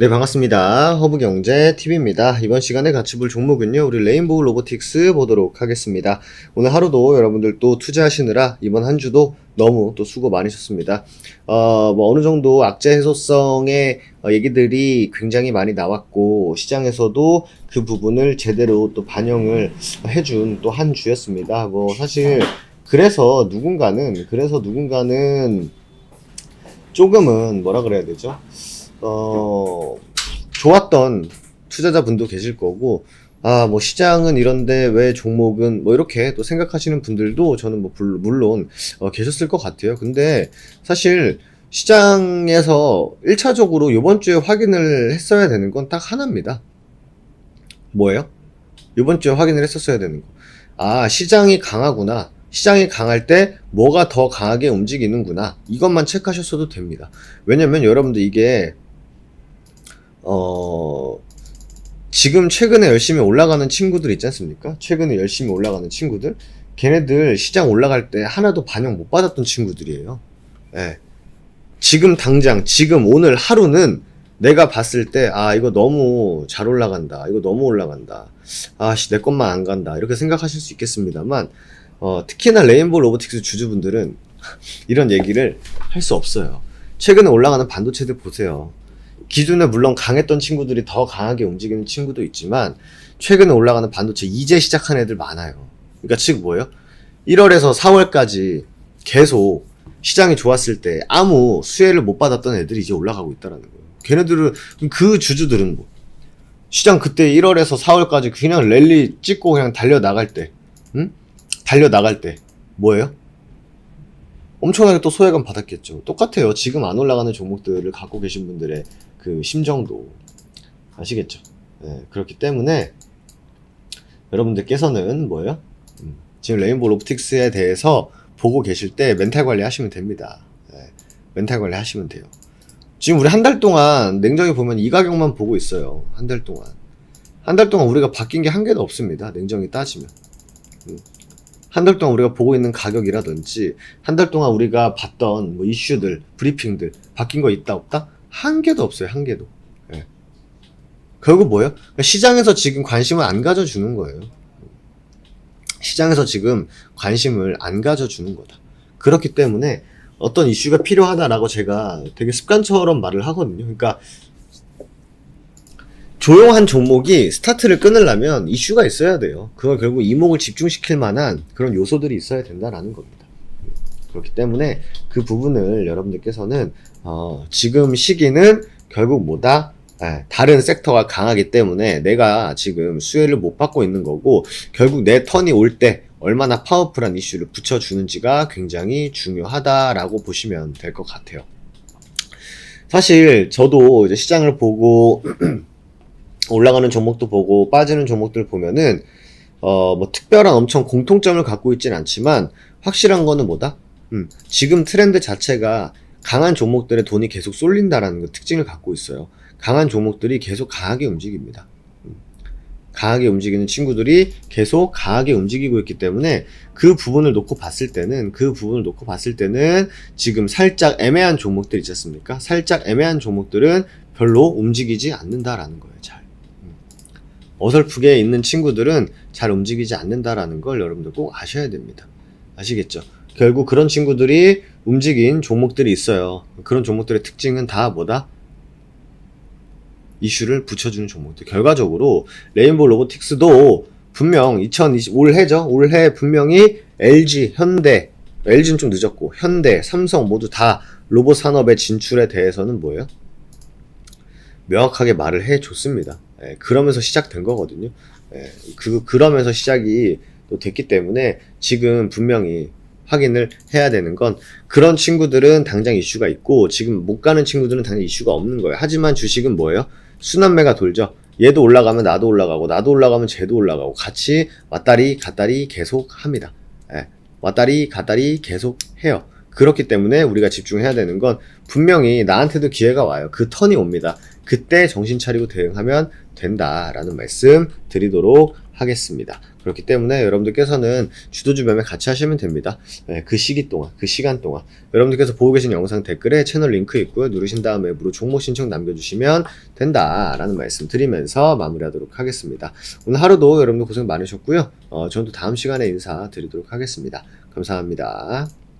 네, 반갑습니다. 허브경제 TV입니다. 이번 시간에 같이 볼 종목은요, 우리 레인보우 로보틱스 보도록 하겠습니다. 오늘 하루도 여러분들 또 투자하시느라 이번 한 주도 너무 또 수고 많으셨습니다. 어, 뭐 어느 정도 악재 해소성의 어, 얘기들이 굉장히 많이 나왔고, 시장에서도 그 부분을 제대로 또 반영을 해준 또 한 주였습니다. 뭐 사실, 그래서 누군가는, 그래서 누군가는 조금은 뭐라 그래야 되죠? 어, 좋았던 투자자분도 계실 거고, 아, 뭐 시장은 이런데 왜 종목은 뭐 이렇게 또 생각하시는 분들도 저는 뭐 불- 물론 어, 계셨을 것 같아요. 근데 사실 시장에서 1차적으로 이번 주에 확인을 했어야 되는 건 딱 하나입니다. 뭐예요? 이번 주에 확인을 했었어야 되는 거. 아, 시장이 강하구나. 시장이 강할 때 뭐가 더 강하게 움직이는구나. 이것만 체크하셨어도 됩니다. 왜냐면 여러분들 이게 어 지금 최근에 열심히 올라가는 친구들 있지 않습니까? 최근에 열심히 올라가는 친구들 걔네들 시장 올라갈 때 하나도 반영 못 받았던 친구들이에요. 예. 지금 당장 지금 오늘 하루는 내가 봤을 때 아 이거 너무 잘 올라간다. 이거 너무 올라간다. 아씨 내 것만 안 간다. 이렇게 생각하실 수 있겠습니다만 어, 특히나 레인보우 로보틱스 주주분들은 이런 얘기를 할 수 없어요. 최근에 올라가는 반도체들 보세요. 기존에 물론 강했던 친구들이 더 강하게 움직이는 친구도 있지만 최근에 올라가는 반도체 이제 시작한 애들 많아요. 그러니까 지금 뭐예요? 1월에서 4월까지 계속 시장이 좋았을 때 아무 수혜를 못 받았던 애들이 이제 올라가고 있다라는 거예요. 걔네들은 그 주주들은 뭐 시장 그때 1월에서 4월까지 그냥 랠리 찍고 그냥 달려 나갈 때, 응? 달려 나갈 때 뭐예요? 엄청나게 또 소외감 받았겠죠. 똑같아요. 지금 안 올라가는 종목들을 갖고 계신 분들의 그 심정도 아시겠죠. 네, 그렇기 때문에 여러분들께서는 뭐예요? 음, 지금 레인보우 로보틱스에 대해서 보고 계실 때 멘탈 관리 하시면 됩니다. 네, 멘탈 관리 하시면 돼요. 지금 우리 한 달 동안 냉정히 보면 이 가격만 보고 있어요. 한 달 동안. 한 달 동안 우리가 바뀐 게 한 개도 없습니다. 냉정히 따지면. 음. 한달 동안 우리가 보고 있는 가격이라든지 한 달 동안 우리가 봤던 뭐 이슈들, 브리핑들 바뀐 거 있다 없다? 한 개도 없어요. 한 개도. 예. 결국 뭐예요? 그러니까 시장에서 지금 관심을 안 가져주는 거예요. 시장에서 지금 관심을 안 가져주는 거다. 그렇기 때문에 어떤 이슈가 필요하다라고 제가 되게 습관처럼 말을 하거든요. 그러니까 조용한 종목이 스타트를 끊으려면 이슈가 있어야 돼요. 그걸 결국 이목을 집중시킬 만한 그런 요소들이 있어야 된다라는 겁니다. 그렇기 때문에 그 부분을 여러분들께서는 어, 지금 시기는 결국 뭐다? 예, 다른 섹터가 강하기 때문에 내가 지금 수혜를 못 받고 있는 거고 결국 내 턴이 올 때 얼마나 파워풀한 이슈를 붙여주는지가 굉장히 중요하다라고 보시면 될 것 같아요. 사실 저도 이제 시장을 보고 올라가는 종목도 보고 빠지는 종목들 보면은 어 뭐 특별한 엄청 공통점을 갖고 있진 않지만 확실한 거는 뭐다? 음, 지금 트렌드 자체가 강한 종목들의 돈이 계속 쏠린다라는 그 특징을 갖고 있어요. 강한 종목들이 계속 강하게 움직입니다. 음, 강하게 움직이는 친구들이 계속 강하게 움직이고 있기 때문에 그 부분을 놓고 봤을 때는 그 부분을 놓고 봤을 때는 지금 살짝 애매한 종목들 있지 않습니까? 살짝 애매한 종목들은 별로 움직이지 않는다라는 거예요. 잘. 음. 어설프게 있는 친구들은 잘 움직이지 않는다라는 걸 여러분들 꼭 아셔야 됩니다. 아시겠죠? 결국 그런 친구들이 움직인 종목들이 있어요. 그런 종목들의 특징은 다 뭐다? 이슈를 붙여주는 종목들. 결과적으로 레인보우 로보틱스도 분명 2020 올해죠. 올해 분명히 LG, 현대, LG는 좀 늦었고 현대, 삼성 모두 다 로봇 산업의 진출에 대해서는 뭐예요? 명확하게 말을 해줬습니다. 예, 그러면서 시작된 거거든요. 예, 그 그러면서 시작이 또 됐기 때문에 지금 분명히 확인을 해야 되는 건 그런 친구들은 당장 이슈가 있고 지금 못 가는 친구들은 당장 이슈가 없는 거예요. 하지만 주식은 뭐예요? 순환매가 돌죠. 얘도 올라가면 나도 올라가고 나도 올라가면 쟤도 올라가고 같이 왔다리 갔다리 계속 합니다. 예, 왔다리 갔다리 계속 해요. 그렇기 때문에 우리가 집중해야 되는 건 분명히 나한테도 기회가 와요. 그 턴이 옵니다. 그때 정신 차리고 대응하면 된다라는 말씀 드리도록 하겠습니다. 그렇기 때문에 여러분들께서는 주도주 매매 같이 하시면 됩니다. 네, 그 시기 동안, 그 시간 동안 여러분들께서 보고 계신 영상 댓글에 채널 링크 있고요. 누르신 다음에 무료 종목 신청 남겨주시면 된다라는 말씀 드리면서 마무리하도록 하겠습니다. 오늘 하루도 여러분들 고생 많으셨고요. 어, 저는 또 다음 시간에 인사드리도록 하겠습니다. 감사합니다.